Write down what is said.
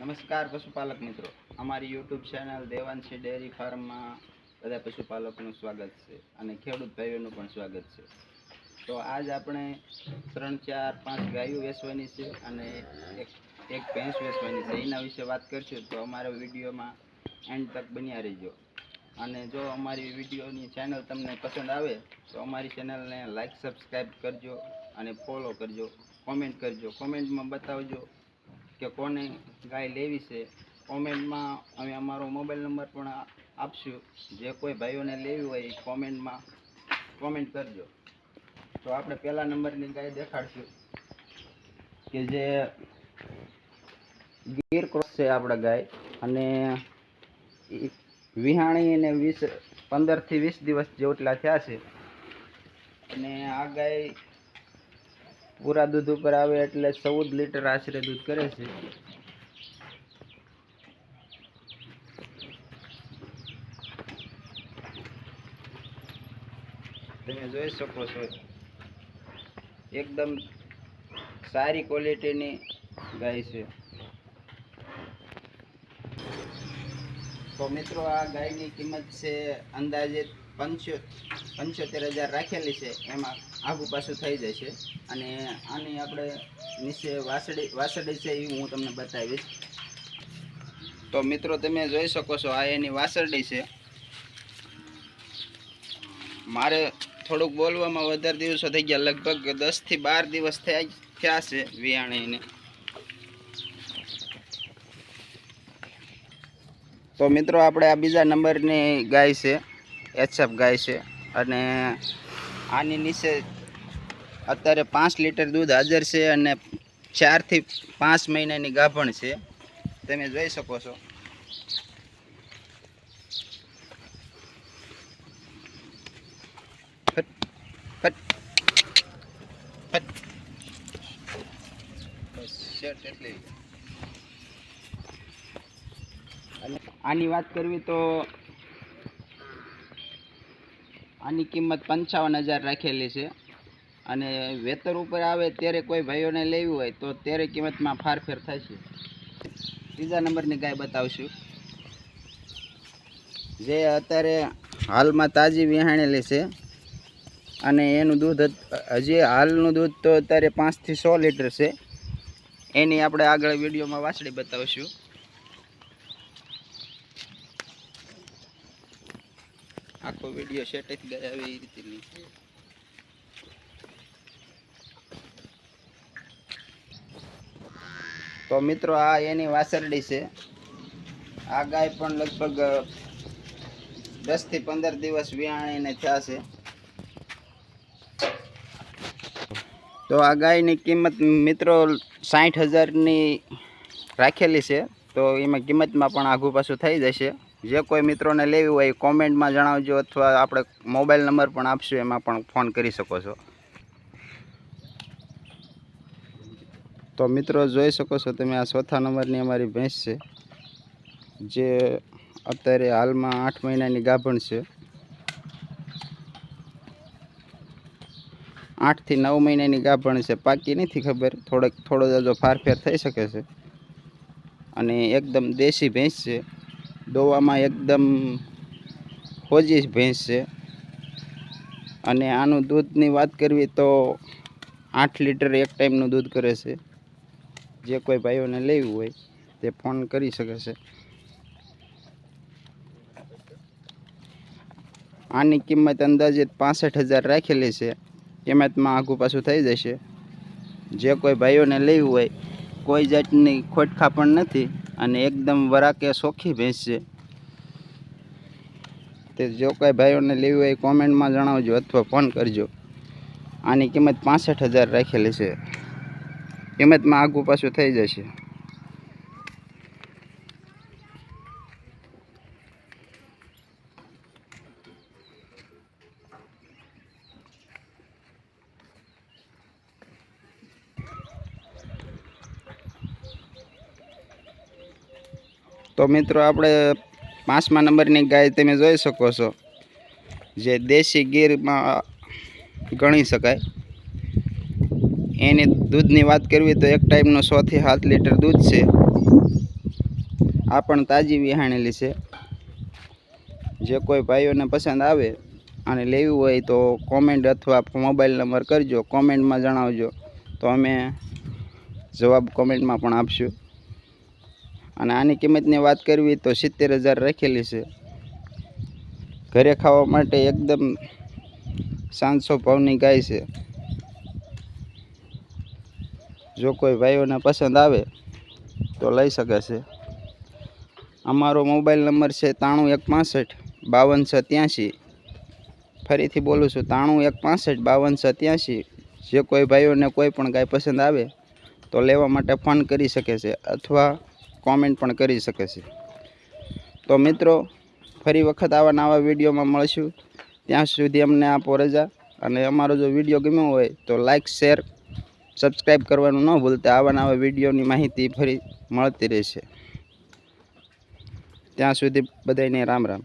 નમસ્કાર પશુપાલક મિત્રો. અમારી યુટ્યુબ ચેનલ દેવાંશી ડેરી ફાર્મમાં બધા પશુપાલકોનું સ્વાગત છે અને ખેડૂત ભાઈઓનું પણ સ્વાગત છે. તો આજ આપણે ત્રણ, ચાર, પાંચ ગાયો વેચવાની છે અને એક એક ભેંસ વેચવાની છે. એના વિશે વાત કરશું તો અમારા વિડીયોમાં એન્ડ તક બન્યા રહેજો. અને જો અમારી વિડીયોની ચેનલ તમને પસંદ આવે તો અમારી ચેનલને લાઈક સબસ્ક્રાઈબ કરજો અને ફોલો કરજો. કોમેન્ટ કરજો. કોમેન્ટમાં બતાવજો કે કોને ગાય લેવી છે, કોમેન્ટમાં અમે અમારો મોબાઈલ નંબર પણ આપશું. જે કોઈ ભાઈઓને લેવી હોય એ કોમેન્ટમાં કોમેન્ટ કરજો. તો આપણે પહેલા નંબરની ગાય દેખાડશું. કે જે ગીર ક્રોસ છે આપણા ગાય. અને વિહાણી અને વીસ, પંદરથી વીસ દિવસ જેટલા થયા છે. અને આ ગાય પૂરા દૂધ ઉપર આવે એટલે ચૌદ લીટર આશરે દૂધ કરે છે. તમે જોઈ શકો છો. એકદમ સારી ક્વોલિટીની ગાય છે. તો મિત્રો, આ ગાયની કિંમત છે અંદાજે પંચો, પંચોતેર હજાર રાખેલી છે, એમાં આગુ પાછું થઈ જશે અને આની આપણે નીચે વાસળી વાસળી છે એ હું તમને બતાવીશ. તો મિત્રો તમે જોઈ શકો છો, આ એની વાસરડી છે. મારે થોડુંક બોલવામાં વધારે દિવસો થઈ ગયા, લગભગ દસથી બાર દિવસ થયા થયા છે વિયાણીને. તો મિત્રો, આપણે આ બીજા નંબરની ગાય છે. એચએફ ગાય છે. અને આની નીચે અત્યારે પાંચ લીટર દૂધ હાજર છે અને ચારથી પાંચ મહિનાની ગાભણ છે. તમે જોઈ શકો છો. આની વાત કરવી તો આની કિંમત પંચાવન હજાર રાખેલી છે. અને વેતર ઉપર આવે ત્યારે કોઈ ભાઈઓને લેવી હોય તો ત્યારે કિંમતમાં ફારફેર થશે ત્રીજા નંબરની ગાય બતાવશું. જે અત્યારે હાલમાં તાજી વિહાણેલી છે અને એનું દૂધ હજી હાલનું દૂધ તો અત્યારે પાંચથી સો લીટર છે. એની આપણે આગળ વિડીયોમાં વાછડી બતાવશું. આખો વીડિયો સેટ જ ગયા આવી નહીં. તો મિત્રો, આ એની વાસરડી છે. આ ગાય પણ લગભગ દસથી પંદર દિવસ વિયાણીને થયા છે તો આ ગાયની કિંમત મિત્રો સાઠ હજારની રાખેલી છે. તો એમાં કિંમતમાં પણ આઘું પાછું થઈ જશે. જે કોઈ મિત્રોને લેવી હોય એ કોમેન્ટમાં જણાવજો અથવા આપણે મોબાઈલ નંબર પણ આપશું, એમાં પણ ફોન કરી શકો છો. તો મિત્રો જોઈ શકો છો તમે, આ ચોથા નંબરની અમારી ભેંસ છે. જે અત્યારે હાલમાં આઠ મહિનાની ગાભણ છે. આઠથી નવ મહિનાની ગાભણ છે. પાકી નથી ખબર, થોડોક, થોડો જાજો ફારફેર થઈ શકે છે. અને એકદમ દેશી ભેંસ છે. દોવામાં એકદમ હોજી ભેંસ છે. અને આનું દૂધની વાત કરવી તો આઠ લીટર એક ટાઈમનું દૂધ કરે છે. જે કોઈ ભાઈઓને લેવું હોય તે ફોન કરી શકે છે. આની કિંમત અંદાજે પાસઠ હજાર રાખેલી છે. કિંમતમાં આઘું પાછું થઈ જશે. જે કોઈ ભાઈઓને લેવું હોય કોઈ જાતની ખોટખા પણ નથી. અને એકદમ વરાકે સોખી ભેંસ છે. તે જો કાંઈ ભાઈઓને લેવી હોય કોમેન્ટમાં જણાવજો અથવા ફોન કરજો. આની કિંમત પાસઠ હજાર રાખેલી છે. કિંમતમાં આગું પાછું થઈ જશે. તો મિત્રો આપણે પાંચમા નંબરની ગાય તમે જોઈ શકો છો. જે દેશી ગીરમાં ગણી શકાય. એની દૂધની વાત કરવી તો એક ટાઈમનું સોથી સાત લીટર દૂધ છે. આ પણ તાજી વિહાણેલી છે. જે કોઈ ભાઈઓને પસંદ આવે અને લેવી હોય તો કોમેન્ટ અથવા મોબાઈલ નંબર કરજો. કોમેન્ટમાં જણાવજો. તો અમે જવાબ કોમેન્ટમાં પણ આપશું. અને આની કિંમતની વાત કરવી તો સિત્તેર હજાર રાખેલી છે. ઘરે ખાવા માટે એકદમ સાતસો ભાવની ગાય છે. જો કોઈ ભાઈઓને પસંદ આવે તો લઈ શકે છે. અમારો મોબાઈલ નંબર છે ત્રાણું એક પાસઠ બાવન સત્યાસી. ફરીથી બોલું છું ત્રાણું એક પાસઠ બાવન સત્યાસી. જે કોઈ ભાઈઓને કોઈ પણ ગાય પસંદ આવે તો લેવા માટે ફોન કરી શકે છે અથવા કોમેન્ટ પણ કરી શકે છે. તો મિત્રો, ફરી વખત આવા નવા વિડીયોમાં મળશું. ત્યાં સુધી અમને આપો રજા. અને અમારો જો વીડિયો ગમ્યો હોય, તો લાઈક શેર સબસ્ક્રાઈબ કરવાનું ન ભૂલતા. આવા નવા વિડીયોની માહિતી ફરી મળતી રહેશે. ત્યાં સુધી બધાને રામ રામ.